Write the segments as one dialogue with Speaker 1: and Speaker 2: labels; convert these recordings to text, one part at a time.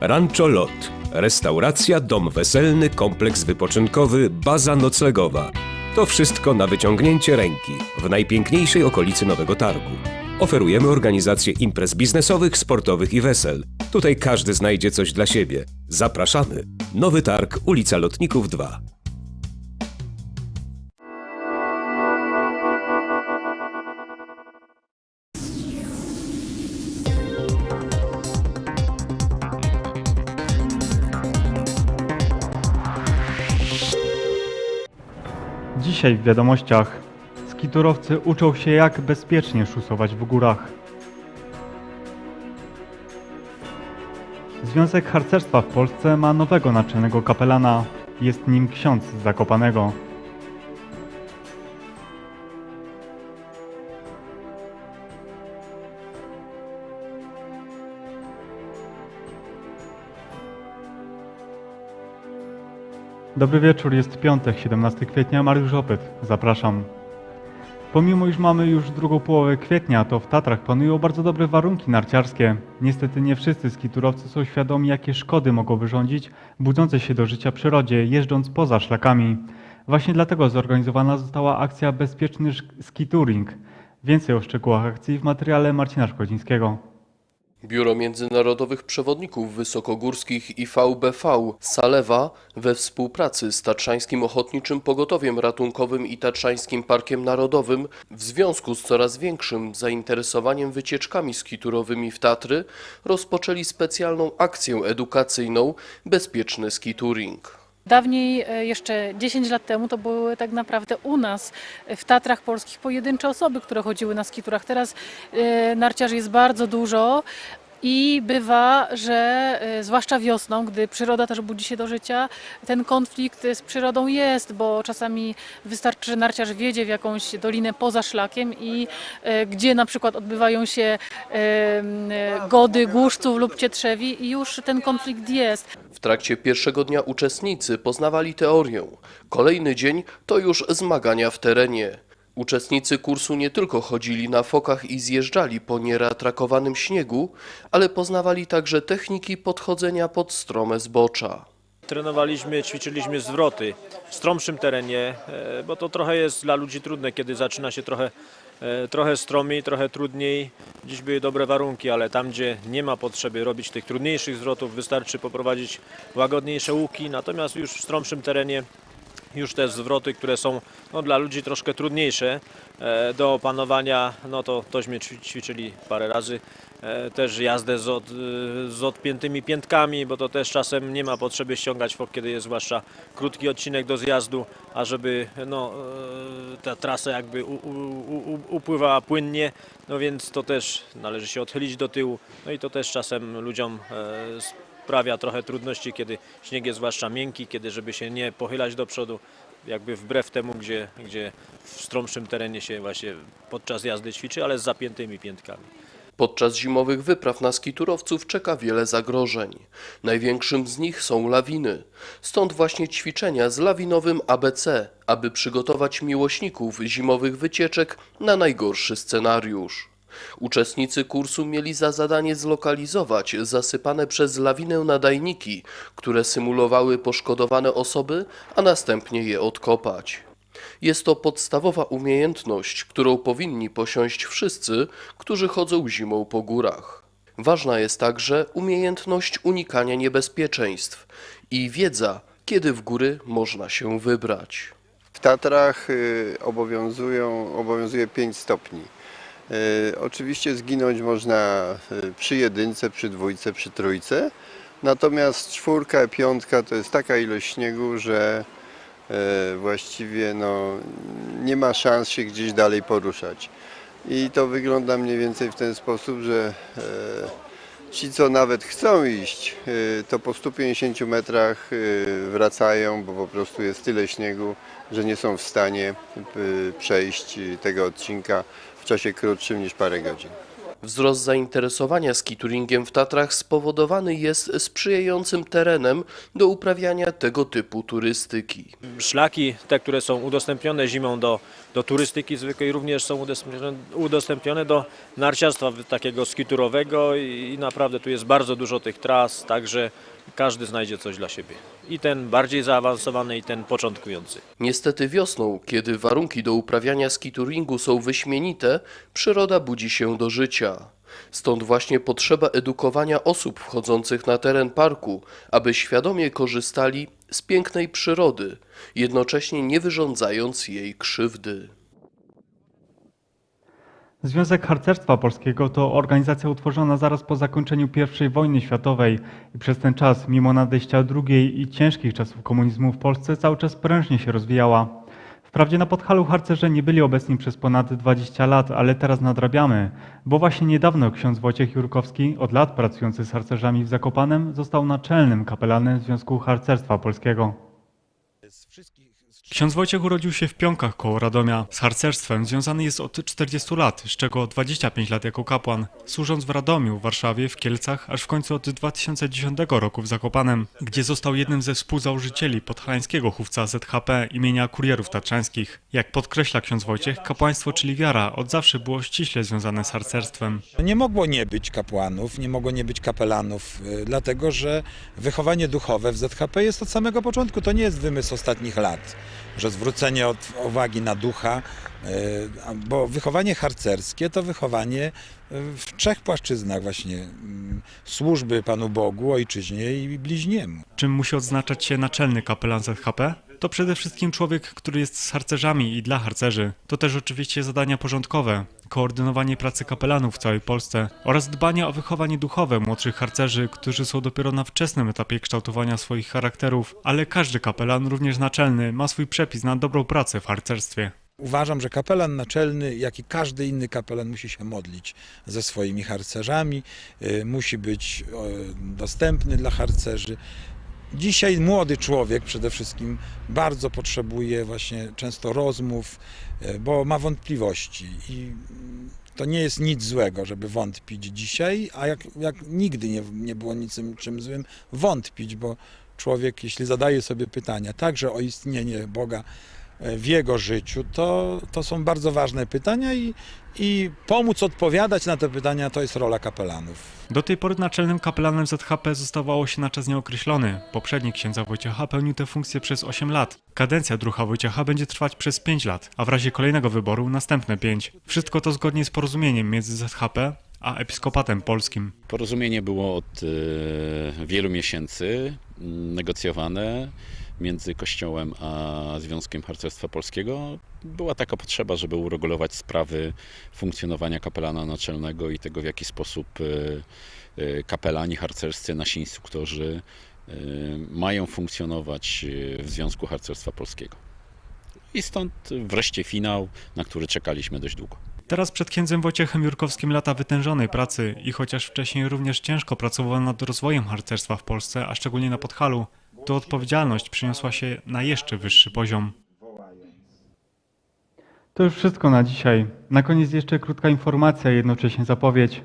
Speaker 1: Rancho Lot. Restauracja, dom weselny, kompleks wypoczynkowy, baza noclegowa. To wszystko na wyciągnięcie ręki w najpiękniejszej okolicy Nowego Targu. Oferujemy organizację imprez biznesowych, sportowych i wesel. Tutaj każdy znajdzie coś dla siebie. Zapraszamy. Nowy Targ, ulica Lotników 2.
Speaker 2: Dzisiaj w wiadomościach skiturowcy uczą się jak bezpiecznie szusować w górach. Związek Harcerstwa w Polsce ma nowego naczelnego kapelana. Jest nim ksiądz z Zakopanego. Dobry wieczór, jest piątek, 17 kwietnia, Mariusz Opyt. Zapraszam. Pomimo iż mamy już drugą połowę kwietnia, to w Tatrach panują bardzo dobre warunki narciarskie. Niestety nie wszyscy skiturowcy są świadomi, jakie szkody mogą wyrządzić budzące się do życia przyrodzie, jeżdżąc poza szlakami. Właśnie dlatego zorganizowana została akcja Bezpieczny Skituring. Więcej o szczegółach akcji w materiale Marcina Szkodzińskiego.
Speaker 3: Biuro Międzynarodowych Przewodników Wysokogórskich i VBV Salewa we współpracy z Tatrzańskim Ochotniczym Pogotowiem Ratunkowym i Tatrzańskim Parkiem Narodowym w związku z coraz większym zainteresowaniem wycieczkami skiturowymi w Tatry rozpoczęli specjalną akcję edukacyjną Bezpieczny Skituring.
Speaker 4: Dawniej, e, jeszcze 10 lat temu, to były tak naprawdę u nas e, w Tatrach Polskich pojedyncze osoby, które chodziły na skiturach. Teraz e, narciarzy jest bardzo dużo. I bywa, że e, zwłaszcza wiosną, gdy przyroda też budzi się do życia, ten konflikt z przyrodą jest, bo czasami wystarczy, że narciarz wjedzie w jakąś dolinę poza szlakiem i e, gdzie na przykład odbywają się e, gody głuszców lub cietrzewi i już ten konflikt jest.
Speaker 3: W trakcie pierwszego dnia uczestnicy poznawali teorię. Kolejny dzień to już zmagania w terenie. Uczestnicy kursu nie tylko chodzili na fokach i zjeżdżali po niereatrakowanym śniegu, ale poznawali także techniki podchodzenia pod strome zbocza.
Speaker 5: Trenowaliśmy, ćwiczyliśmy zwroty w stromszym terenie, e, bo to trochę jest dla ludzi trudne, kiedy zaczyna się trochę, e, trochę stromiej, trochę trudniej. Dziś były dobre warunki, ale tam, gdzie nie ma potrzeby robić tych trudniejszych zwrotów, wystarczy poprowadzić łagodniejsze łuki. Natomiast już w stromszym terenie już te zwroty, które są no, dla ludzi troszkę trudniejsze e, do opanowania, no to tośmy ćwi- ćwiczyli parę razy. E, Też jazdę z, od, z odpiętymi piętkami, bo to też czasem nie ma potrzeby ściągać fok, kiedy jest zwłaszcza krótki odcinek do zjazdu, a żeby no, e, ta trasa jakby u, u, u, upływała płynnie, no więc to też należy się odchylić do tyłu, no i to też czasem ludziom e, sprawia trochę trudności, kiedy śnieg jest zwłaszcza miękki, kiedy żeby się nie pochylać do przodu, jakby wbrew temu, gdzie, gdzie w stromszym terenie się właśnie podczas jazdy ćwiczy, ale z zapiętymi piętkami.
Speaker 3: Podczas zimowych wypraw na skiturowców czeka wiele zagrożeń. Największym z nich są lawiny. Stąd właśnie ćwiczenia z lawinowym ABC, aby przygotować miłośników zimowych wycieczek na najgorszy scenariusz. Uczestnicy kursu mieli za zadanie zlokalizować zasypane przez lawinę nadajniki, które symulowały poszkodowane osoby, a następnie je odkopać. Jest to podstawowa umiejętność, którą powinni posiąść wszyscy, którzy chodzą zimą po górach. Ważna jest także umiejętność unikania niebezpieczeństw i wiedza, kiedy w góry można się wybrać.
Speaker 6: W Tatrach y, obowiązują, obowiązuje 5 stopni. Y, Oczywiście zginąć można y, przy jedynce, przy dwójce, przy trójce. Natomiast czwórka, piątka to jest taka ilość śniegu, że y, właściwie no, nie ma szans się gdzieś dalej poruszać. I to wygląda mniej więcej w ten sposób, że e, ci, co nawet chcą iść, e, to po 150 metrach e, wracają, bo po prostu jest tyle śniegu, że nie są w stanie e, przejść tego odcinka w czasie krótszym niż parę godzin.
Speaker 3: Wzrost zainteresowania skituringiem w Tatrach spowodowany jest sprzyjającym terenem do uprawiania tego typu turystyki.
Speaker 5: Szlaki, te, które są udostępnione zimą do, do turystyki zwykłej, również są udostępnione, udostępnione do narciarstwa takiego skiturowego i, i naprawdę tu jest bardzo dużo tych tras, także każdy znajdzie coś dla siebie. I ten bardziej zaawansowany, i ten początkujący.
Speaker 3: Niestety wiosną, kiedy warunki do uprawiania skituringu są wyśmienite, przyroda budzi się do życia. Stąd właśnie potrzeba edukowania osób wchodzących na teren parku, aby świadomie korzystali z pięknej przyrody, jednocześnie nie wyrządzając jej krzywdy.
Speaker 2: Związek Harcerstwa Polskiego to organizacja utworzona zaraz po zakończeniu I wojny światowej i przez ten czas, mimo nadejścia drugiej i ciężkich czasów komunizmu w Polsce, cały czas prężnie się rozwijała. Wprawdzie na Podhalu harcerze nie byli obecni przez ponad 20 lat, ale teraz nadrabiamy, bo właśnie niedawno ksiądz Wojciech Jurkowski, od lat pracujący z harcerzami w Zakopanem, został naczelnym kapelanem Związku Harcerstwa Polskiego. Ksiądz Wojciech urodził się w Pionkach koło Radomia. Z harcerstwem związany jest od 40 lat, z czego 25 lat jako kapłan, służąc w Radomiu, Warszawie, w Kielcach, aż w końcu od 2010 roku w Zakopanem, gdzie został jednym ze współzałożycieli podhalańskiego chówca ZHP imienia Kurierów Tatrzańskich. Jak podkreśla ksiądz Wojciech, kapłaństwo, czyli wiara, od zawsze było ściśle związane z harcerstwem.
Speaker 7: Nie mogło nie być kapłanów, nie mogło nie być kapelanów, y, dlatego że wychowanie duchowe w ZHP jest od samego początku. To nie jest wymysł ostatnich lat, że zwrócenie od uwagi na ducha, a- bo wychowanie harcerskie to wychowanie y, w trzech płaszczyznach właśnie służby Panu Bogu, ojczyźnie i bliźniemu.
Speaker 2: Czym musi odznaczać się naczelny kapelan ZHP? To przede wszystkim człowiek, który jest z harcerzami i dla harcerzy. To też oczywiście zadania porządkowe, koordynowanie pracy kapelanów w całej Polsce oraz dbanie o wychowanie duchowe młodszych harcerzy, którzy są dopiero na wczesnym etapie kształtowania swoich charakterów, ale każdy kapelan, również naczelny, ma swój przepis na dobrą pracę w harcerstwie.
Speaker 7: Uważam, że kapelan naczelny, jak i każdy inny kapelan, musi się modlić ze swoimi harcerzami, y, musi być dostępny dla harcerzy. Dzisiaj młody człowiek przede wszystkim bardzo potrzebuje właśnie często rozmów, y, bo ma wątpliwości i to nie jest nic złego, żeby wątpić dzisiaj, a jak, jak nigdy nie, nie było niczym czym złym wątpić, bo człowiek, jeśli zadaje sobie pytania także o istnienie Boga, w jego życiu, to, to są bardzo ważne pytania i, i pomóc odpowiadać na te pytania to jest rola kapelanów.
Speaker 2: Do tej pory naczelnym kapelanem ZHP zostawało się na czas nieokreślony. Poprzednik księdza Wojciecha pełnił tę funkcję przez 8 lat. Kadencja drucha Wojciecha będzie trwać przez 5 lat, a w razie kolejnego wyboru następne 5. Wszystko to zgodnie z porozumieniem między ZHP a Episkopatem Polskim.
Speaker 8: Porozumienie było od e, wielu miesięcy mm, negocjowane między Kościołem a Związkiem Harcerstwa Polskiego. Była taka potrzeba, żeby uregulować sprawy funkcjonowania kapelana naczelnego i tego, w jaki sposób e, e, kapelani harcerscy, nasi instruktorzy e, mają funkcjonować w Związku Harcerstwa Polskiego. I stąd wreszcie finał, na który czekaliśmy dość długo.
Speaker 2: Teraz przed księdzem Wojciechem Jurkowskim lata wytężonej pracy i chociaż wcześniej również ciężko pracował nad rozwojem harcerstwa w Polsce, a szczególnie na Podhalu, to odpowiedzialność przyniosła się na jeszcze wyższy poziom. To już wszystko na dzisiaj. Na koniec jeszcze krótka informacja, jednocześnie zapowiedź.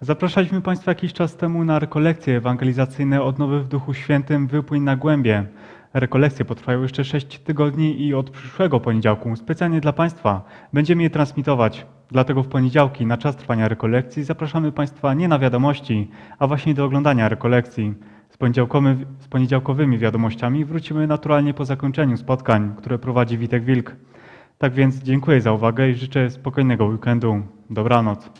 Speaker 2: Zapraszaliśmy Państwa jakiś czas temu na rekolekcje ewangelizacyjne Odnowy w Duchu Świętym Wypłyń na Głębie. Rekolekcje potrwają jeszcze 6 tygodni i od przyszłego poniedziałku, specjalnie dla Państwa, będziemy je transmitować. Dlatego w poniedziałki, na czas trwania rekolekcji, zapraszamy Państwa nie na wiadomości, a właśnie do oglądania rekolekcji. Z, poniedziałkowy, z poniedziałkowymi wiadomościami wrócimy naturalnie po zakończeniu spotkań, które prowadzi Witek Wilk. Tak więc dziękuję za uwagę i życzę spokojnego weekendu. Dobranoc.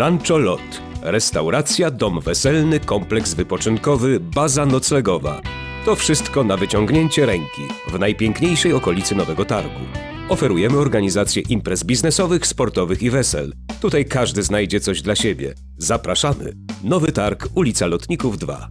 Speaker 1: Rancho Lot. Restauracja, dom weselny, kompleks wypoczynkowy, baza noclegowa. To wszystko na wyciągnięcie ręki w najpiękniejszej okolicy Nowego Targu. Oferujemy organizację imprez biznesowych, sportowych i wesel. Tutaj każdy znajdzie coś dla siebie. Zapraszamy. Nowy Targ, ulica Lotników 2.